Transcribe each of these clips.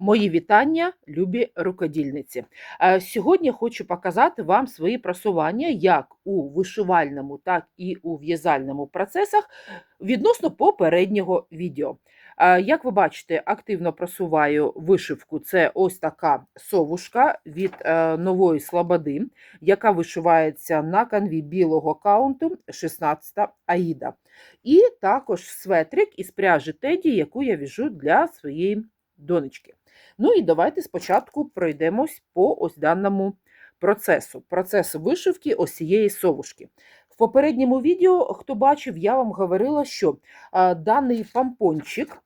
Мої вітання, любі рукодільниці. Е, Сьогодні хочу показати вам свої просування як у вишивальному, так і у в'язальному процесах відносно попереднього відео. Е, Як ви бачите, активно просуваю вишивку. Це ось така совушка від е, нової слободи, яка вишивається на канві білого каунту 16 Аїда. І також светрик із пряжі Теді, яку я в'яжу для своєї донечки. Ну і давайте спочатку пройдемось по ось даному процесу. Процес вишивки ось цієї совушки. В попередньому відео, хто бачив, я вам говорила, що а, даний помпончик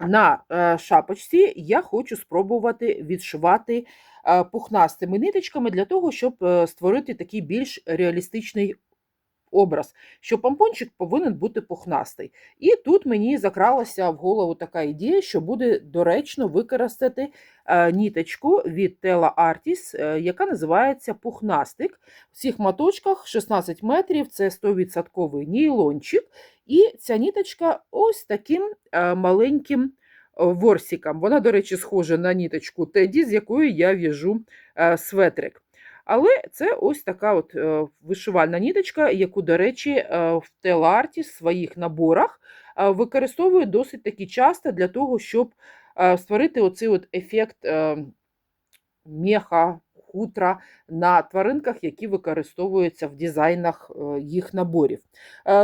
на е, шапочці я хочу спробувати відшивати е, пухнастими ниточками для того, щоб е, створити такий більш реалістичний образ, що помпончик повинен бути пухнастий. І тут мені закралася в голову така ідея, що буде доречно використати е, ніточку від Tela Artis, е, яка називається пухнастик. В цих моточках 16 метрів, це 100% нейлончик. І ця ніточка ось таким е, маленьким ворсиком. Вона, до речі, схожа на ніточку Теді, з якою я в'яжу светрик. Але це ось така от е, вишивальна ніточка, яку, до речі, е, в Теларті в своїх наборах е, використовую досить таки часто для того, щоб створити оцей от ефект меха, хутра на тваринках, які використовуються в дизайнах їх наборів.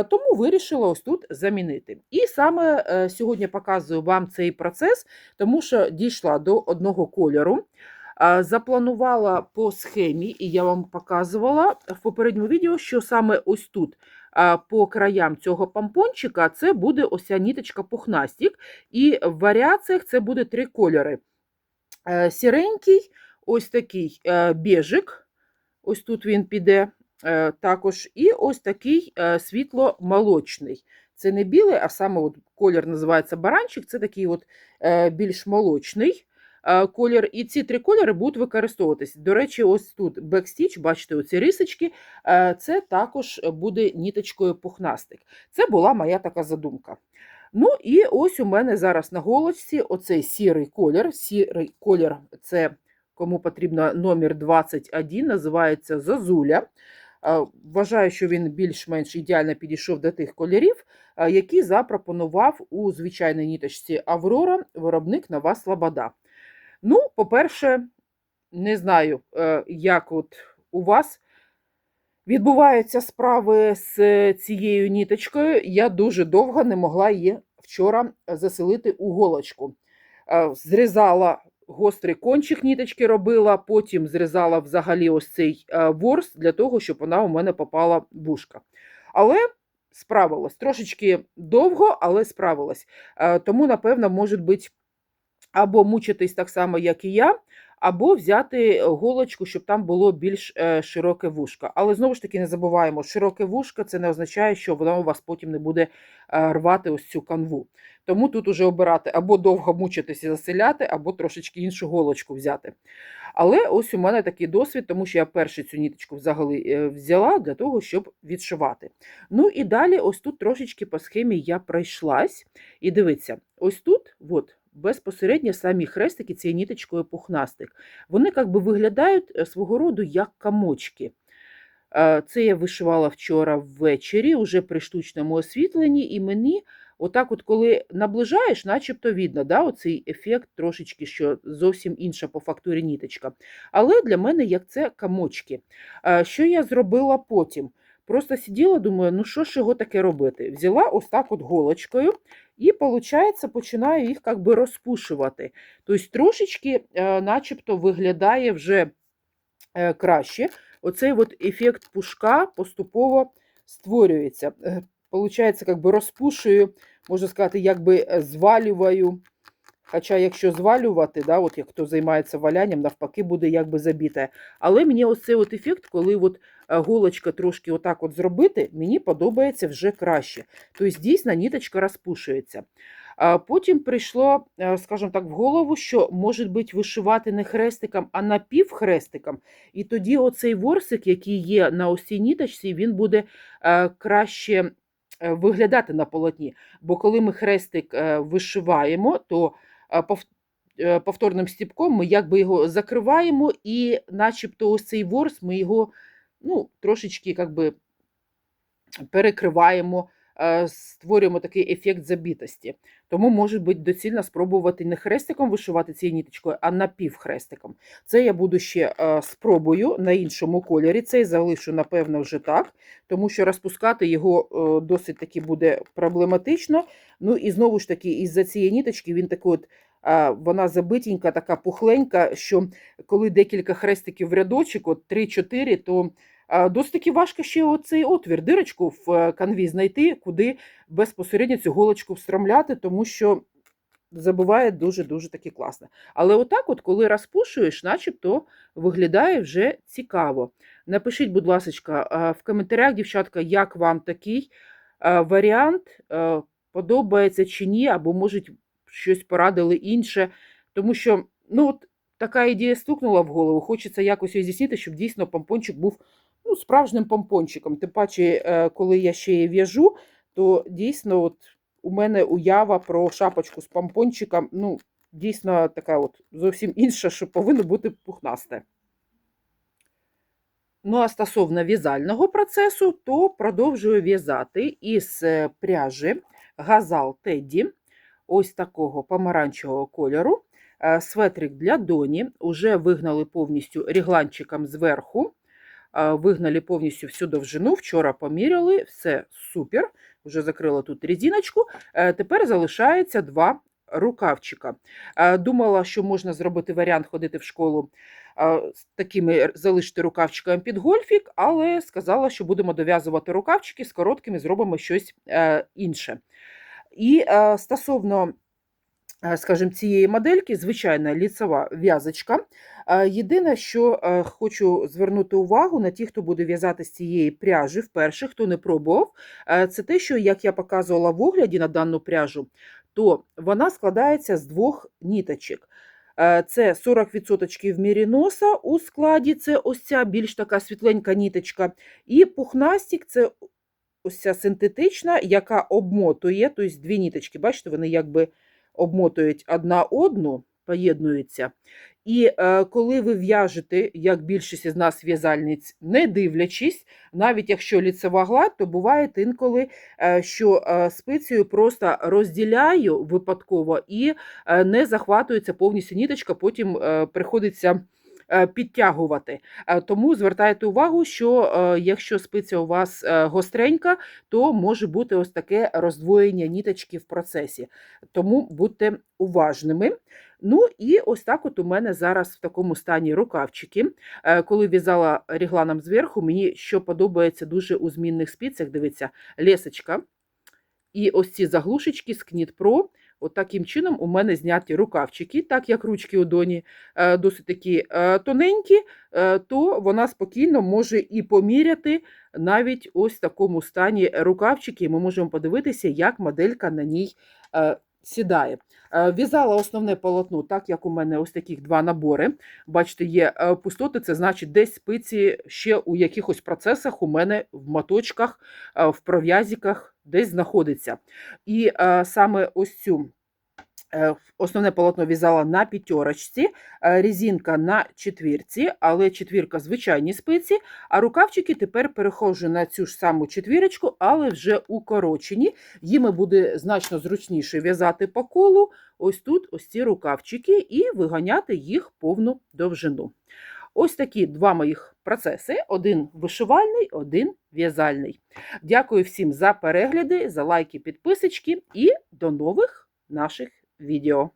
Тому вирішила ось тут замінити. І саме сьогодні показую вам цей процес, тому що дійшла до одного кольору. Запланувала по схемі, і я вам показувала в попередньому відео, що саме ось тут по краям цього помпончика це буде ось ця ніточка пухнастік, і в варіаціях це буде три кольори. Е, Сіренький, ось такий е, бежик, ось тут він піде е, також, і ось такий світло-молочний. Це не білий, а саме от колір називається баранчик, це такий от більш молочний колір. І ці три кольори будуть використовуватись. До речі, ось тут бекстіч, бачите, оці рисочки, е, це також буде ніточкою пухнастик. Це була моя така задумка. Ну і ось у мене зараз на голочці оцей сірий колір. Сірий колір це кому потрібно номер 21, називається Зазуля. Е, Вважаю, що він більш-менш ідеально підійшов до тих кольорів, е, які запропонував у звичайній ніточці Аврора виробник Нова Слобода. Ну, по-перше, не знаю, е, як от у вас відбуваються справи з цією ніточкою. Я дуже довго не могла її вчора заселити у голочку. Е, Зрізала гострий кончик ніточки робила, потім зрізала взагалі ось цей е, ворс для того, щоб вона у мене попала в вушка. Але справилась. Трошечки довго, але справилась. Е, Тому, напевно, може бути або мучитись так само, як і я, або взяти голочку, щоб там було більш е, широке вушко. Але знову ж таки не забуваємо, широке вушко це не означає, що воно у вас потім не буде е, рвати ось цю канву. Тому тут уже обирати або довго мучитись і заселяти, або трошечки іншу голочку взяти. Але ось у мене такий досвід, тому що я першу цю ніточку взагалі е, взяла для того, щоб відшивати. Ну і далі, ось тут трошечки по схемі я пройшлась. І дивіться, ось тут, от, безпосередньо самі хрестики цією ніточкою пухнастик. Вони як би виглядають е, свого роду як камочки. Е, Це я вишивала вчора ввечері, уже при штучному освітленні, і мені, отак, от коли наближаєш, начебто видно, да, оцей ефект трошечки, що зовсім інша по фактурі ніточка. Але для мене як це камочки. Е, Що я зробила потім? Просто сиділа, думаю, ну що ж його таке робити? Взяла ось так от голочкою і, виходить, починаю їх як би розпушувати. Тобто трошечки е, начебто виглядає вже е, краще. Оцей от ефект пушка поступово створюється. Е, Получається, як би розпушую, можна сказати, якби звалюваю. Хоча, якщо звалювати, да, от як хто займається валянням, навпаки, буде якби забіте. Але мені ось от ефект, коли от е, голочка трошки отак от зробити, мені подобається вже краще. Тобто, дійсно, ніточка розпушується. Потім прийшло, е, скажімо так, в голову, що може бути вишивати не хрестиком, а напівхрестиком. І тоді оцей ворсик, який є на ось цій ніточці, він буде е, краще виглядати на полотні. Бо коли ми хрестик вишиваємо, то повторним стіпком ми якби його закриваємо, і начебто ось цей ворс ми його ну, трошечки якби перекриваємо, е, створюємо такий ефект забітості. Тому може бути доцільно спробувати не хрестиком вишивати цією ніточкою, а напівхрестиком. Це я буду ще е, спробую на іншому кольорі. Цей залишу, напевно, вже так, тому що розпускати його е, досить таки буде проблематично. Ну і знову ж таки, із-за цієї ніточки він такий от. е, Вона забитенька, така пухленька, що коли декілька хрестиків в рядочок, от 3-4, то е, досить таки важко ще оцей отвір, дирочку в е, канві знайти, куди безпосередньо цю голочку встромляти, тому що забуває дуже-дуже таки класно. Але отак, от, коли розпушуєш, начебто виглядає вже цікаво. Напишіть, будь ласка, в коментарях, дівчатка, як вам такий е, варіант е, подобається чи ні, або, може, щось порадили інше. Тому що, ну, от така ідея стукнула в голову, хочеться якось її здійснити, щоб дійсно помпончик був ну, справжнім помпончиком. Тим паче, е, коли я ще її в'яжу, то дійсно от у мене уява про шапочку з помпончиком, ну, дійсно така от зовсім інша, що повинно бути пухнасте. Ну, а стосовно в'язального процесу, то продовжую в'язати із е, пряжі Газал Тедді, ось такого помаранчевого кольору. Е, Светрик для доні. Уже вигнали повністю рігланчиком зверху, е, вигнали повністю всю довжину. Вчора поміряли, все супер. Вже закрила тут резиночку. Е, Тепер залишається два рукавчика. Думала, що можна зробити варіант ходити в школу з такими залишити рукавчиками під гольфік, але сказала, що будемо дов'язувати рукавчики з короткими, зробимо щось інше. І стосовно, скажімо, цієї модельки, звичайна ліцева в'язочка. Е, Єдине, що е, хочу звернути увагу на ті, хто буде в'язати з цієї пряжі вперше, хто не пробував, е, це те, що, як я показувала в огляді на дану пряжу, то вона складається з двох ніточок. Е, Це 40% в мірі носа у складі, це ось ця більш така світленька ніточка. І пухнастик це ось ця синтетична, яка обмотує, тобто дві ніточки, бачите, вони якби обмотують одна одну, поєднуються. І е, коли ви в'яжете, як більшість із нас в'язальниць, не дивлячись, навіть якщо ліцева гладь, то буває інколи, е, що е, спицею просто розділяю випадково і е, не захватується повністю ніточка, потім е, приходиться підтягувати. Е, Тому звертайте увагу, що е, якщо спиця у вас е, гостренька, то може бути ось таке роздвоєння ніточки в процесі. Тому будьте уважними. Ну і ось так от у мене зараз в такому стані рукавчики. Е, Коли в'язала рігланом зверху, мені що подобається дуже у змінних спицях, дивіться, лесочка. І ось ці заглушечки з Knit Pro. От таким чином у мене зняті рукавчики, так як ручки у доні е, досить такі е, тоненькі, е, то вона спокійно може і поміряти навіть ось в такому стані рукавчики. Ми можемо подивитися, як моделька на ній сідає. В'язала основне полотно, так як у мене ось таких два набори. Бачите, є пустоти, це значить, десь спиці ще у якихось процесах у мене в моточках, в пров'язіках десь знаходиться. І саме ось цю. Е, Основне полотно в'язала на п'ятерочці, е, резинка на четвірці, але четвірка звичайні спиці, а рукавчики тепер переходжу на цю ж саму четвірочку, але вже укорочені. Їми буде значно зручніше в'язати по колу, ось тут ось ці рукавчики, і виганяти їх повну довжину. Ось такі два моїх процеси: один вишивальний, один в'язальний. Дякую всім за перегляди, за лайки, підписочки і до нових наших відео.